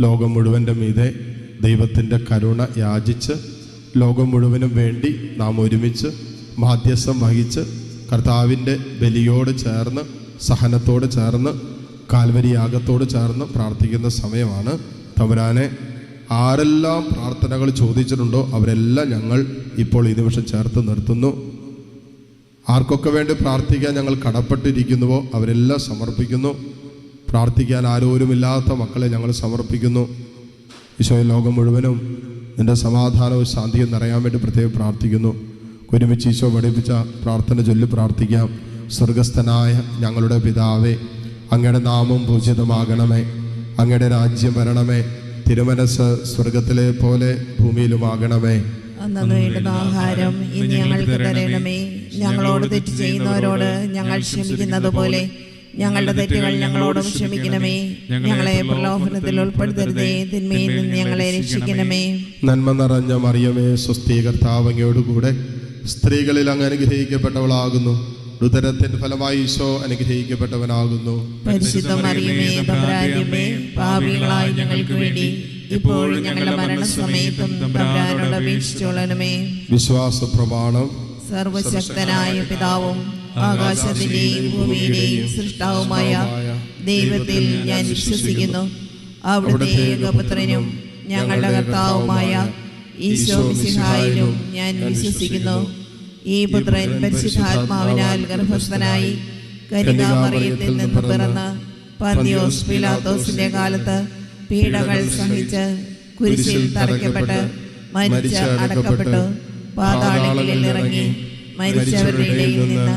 ലോകം മുഴുവന്റെ മീതെ ദൈവത്തിന്റെ കരുണ യാചിച്ച് ലോകം മുഴുവനും വേണ്ടി നാം ഒരുമിച്ച് മാധ്യസ്ഥം വഹിച്ച് കർത്താവിന്റെ ബലിയോട് ചേർന്ന് സഹനത്തോട് ചേർന്ന് കാൽവരി യാഗത്തോട് ചേർന്ന് പ്രാർത്ഥിക്കുന്ന സമയമാണ്. തമ്പുരാനെ ആരെല്ലാം പ്രാർത്ഥനകൾ ചോദിച്ചിട്ടുണ്ടോ അവരെല്ലാം ഞങ്ങൾ ഇപ്പോൾ ഈ നിമിഷം ചേർത്ത് നിർത്തുന്നു. ആർക്കൊക്കെ വേണ്ടി പ്രാർത്ഥിക്കാൻ ഞങ്ങൾ കടപ്പെട്ടിരിക്കുന്നുവോ അവരെല്ലാം സമർപ്പിക്കുന്നു. പ്രാർത്ഥിക്കാൻ ആരോരുമില്ലാത്ത മക്കളെ ഞങ്ങൾ സമർപ്പിക്കുന്നു. ഈശോ ലോകം മുഴുവനും നിന്റെ സമാധാനവും ശാന്തിയും നിറയാൻ വേണ്ടി പ്രത്യേകം പ്രാർത്ഥിക്കുന്നു. ഒരുമിച്ച് ഈശോ പഠിപ്പിച്ച പ്രാർത്ഥന ചൊല്ലി പ്രാർത്ഥിക്കാം. സ്വർഗസ്ഥനായ ഞങ്ങളുടെ പിതാവേ അങ്ങയുടെ നാമം പൂജിതമാകണമേ. അങ്ങയുടെ രാജ്യം വരണമേ. തിരുമനസ് സ്വർഗത്തിലെ പോലെ ഭൂമിയിലുമാകണമേ. ഇനി ഞങ്ങളോട് തെറ്റ് ചെയ്യുന്നവരോട് ഞങ്ങൾ ക്ഷമിക്കുന്നത് പോലെ ഞങ്ങളുടെ തെറ്റുകൾ ഞങ്ങളോടും ക്ഷമിക്കണമേ. ഞങ്ങളെ പ്രലോഭനത്തിൽ ഉൾപ്പെടുത്തരുതേ. തിന്മയിൽ നിന്ന് ഞങ്ങളെ രക്ഷിക്കണമേ. നന്മ നിറഞ്ഞ മറിയമേ സ്വസ്തി കർത്താവ് അങ്ങയോടുകൂടെ സ്ത്രീകളിൽ അങ്ങ് അനുഗ്രഹിക്കപ്പെട്ടവളാകുന്നു. ഉദരത്തിൻ ഫലമായി ഈശോ അനുഗ്രഹിക്കപ്പെട്ടവനാകുന്നു. പാപികളായി ഞങ്ങൾക്ക് വേണ്ടി ഇപ്പോഴും ഞങ്ങളുടെ മരണസമയത്തും തമ്പുരാനോട് അപേക്ഷിച്ചോളണമേ വിശ്വാസ പ്രമാണം സർവശക്തനായ പിതാവും ആകാശത്തിന്റെയും ഭൂമിയുടെയും സൃഷ്ടാവുമായ ദൈവത്തിൽ ഞാൻ വിശ്വസിക്കുന്നു. അവിടുത്തെ ഏകപുത്രനും ഞങ്ങളുടെ കർത്താവുമായ ഈശോ മിശിഹായിലും ഞാൻ വിശ്വസിക്കുന്നു. ഈ പുത്രൻ പരിശുദ്ധാത്മാവിനാൽ ഗർഭസ്ഥനായി കരുതാമറിയത്തിൽ നിന്ന് പിറന്ന് പന്തിയോസ് പിലാത്തോസിന്റെ കാലത്ത് പീഡകൾ സഹിച്ച് കുരിശിൽ തറയ്ക്കപ്പെട്ട് മരിച്ച് അടക്കപ്പെട്ടു പാതാളങ്ങളിൽ ഇറങ്ങി മരിച്ചവരുടെ ഇടയിൽ നിന്ന്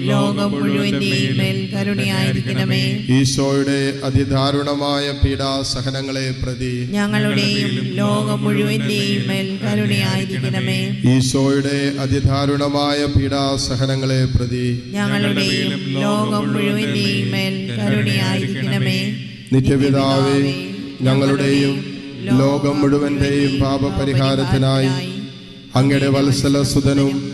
ലോകം മേൽ കരുണയായിരിക്കണമേ. ഈശോയുടെ അതിദാരുണമായ പീഡാസഹനങ്ങളെ പ്രതി ഞങ്ങളുടെയും ലോകം മേൽ കരുണയായിരിക്കണമേ. ഈശോയുടെ അതിദാരുണമായ പീഡാസഹനങ്ങളെ പ്രതി ഞങ്ങളുടെയും ലോകം മേൽ കരുണയായിരിക്കണമേ. നിത്യപിതാവേ ഞങ്ങളുടെയും ലോകം മുഴുവന്റെയും പാപപരിഹാരത്തിനായി അങ്ങയുടെ വത്സല സുതനും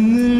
gönlüm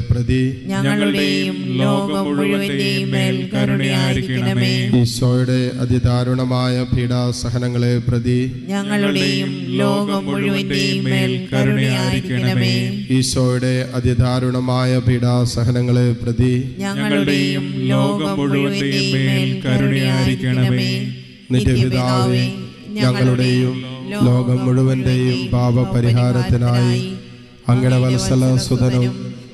പ്രതി ഞങ്ങളുടെയും ലോകം മുഴുവന്റെയും മേൽ കരുണയായിരിക്കണമേ. ഈശോയുടെ അതിദാരുണമായ പീഡാസഹനങ്ങളെ പ്രതി ഞങ്ങളുടെയും ലോകം മുഴുവന്റെയും മേൽ കരുണയായിരിക്കണമേ. ഈശോയുടെ അതിദാരുണമായ പീഡാസഹനങ്ങളെ പ്രതി ഞങ്ങളുടെയും ലോകം മുഴുവന്റെയും മേൽ കരുണയായിരിക്കണമേ. നിത്യപിതാവേ ഞങ്ങളുടെയും ലോകം മുഴുവന്റെയും പാപപരിഹാരത്തിനായി അങ്ങനെ വത്സല സുതനും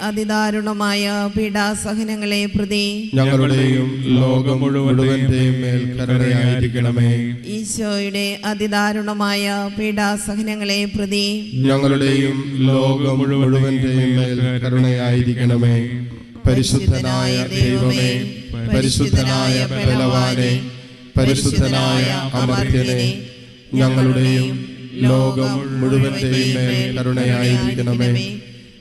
അതിദാരുണമായ പീഡാസഹനങ്ങളെ പ്രതി ഞങ്ങളുടെയും ലോകം മേൽ കരുണയായിരിക്കണമേ ഈശോയുടെ അതിദാരുണമായ പീഡാസഹനങ്ങളെ പ്രതി ഞങ്ങളുടെയും ലോകം മേൽ കരുണയായിരിക്കണമേ പരിശുദ്ധനായ ദൈവമേ പരിശുദ്ധനായ ബലവാനെ പരിശുദ്ധനായ അമർത്യനെ ഞങ്ങളുടെയും ലോകം മുഴുവന്റെയും മേൽ കരുണയായിരിക്കണമേ